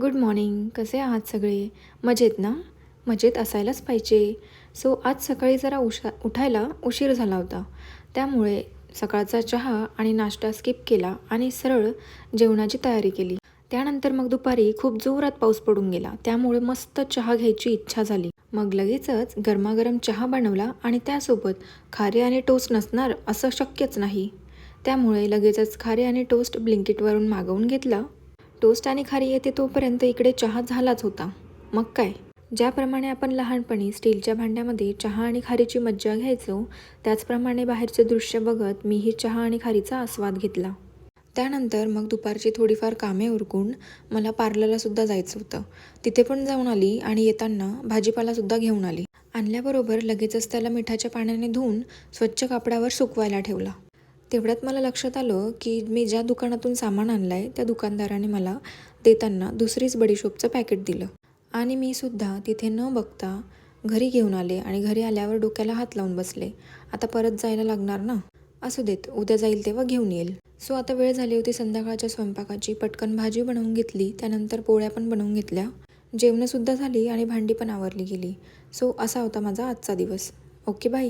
Good morning. कसे आहात सगळे? मजेत ना? मजेत असायलाच पाहिजे. सो आज सकाळी जरा उशा उठायला उशीर झाला होता. त्यामुळे सकाळचा चहा आणि नाश्ता स्किप केला आणि सरळ जेवणाची तयारी केली. त्यानंतर मग दुपारी खूप जोरात पाऊस पडून गेला. त्यामुळे मस्त चहा घ्यायची इच्छा झाली. मग लगेचच गरमागरम चहा बनवला आणि त्यासोबत खारे आणि टोस्ट नसणार असं शक्यच नाही. त्यामुळे लगेचच खारे आणि टोस्ट ब्लिंकिटवरून मागवून घेतला टोस्ट आणि खारी येते तोपर्यंत इकडे चहा झालाच होता. मग काय? ज्याप्रमाणे आपण लहानपणी स्टीलच्या भांड्यामध्ये चहा आणि खारीची मज्जा घ्यायचो त्याचप्रमाणे बाहेरचे दृश्य बघत मीही चहा आणि खारीचा आस्वाद घेतला. त्यानंतर मग दुपारची थोडीफार कामे उरकून मला पार्लरलासुद्धा जायचं होतं. तिथे पण जाऊन आली आणि येताना भाजीपालासुद्धा घेऊन आली. आणल्याबरोबर लगेचच त्याला मिठाच्या पाण्याने धुवून स्वच्छ कापडावर सुकवायला ठेवला. तेवढ्यात मला लक्षात आलं की मी ज्या दुकानातून सामान आणलं आहे त्या दुकानदाराने मला देताना दुसरीच बडीशोपचं पॅकेट दिलं. आणि मी सुद्धा तिथे न बघता घरी घेऊन आले आणि घरी आल्यावर डोक्याला हात लावून बसले. आता परत जायला लागणार ना? असू देत उद्या जाईल तेव्हा घेऊन येईल. सो आता वेळ झाली होती संध्याकाळच्या स्वयंपाकाची. पटकन भाजी बनवून घेतली त्यानंतर पोळ्या पण बनवून घेतल्या. जेवणंसुद्धा झाली आणि भांडी पण आवरली गेली. सो असा होता माझा आजचा दिवस. Okay bye.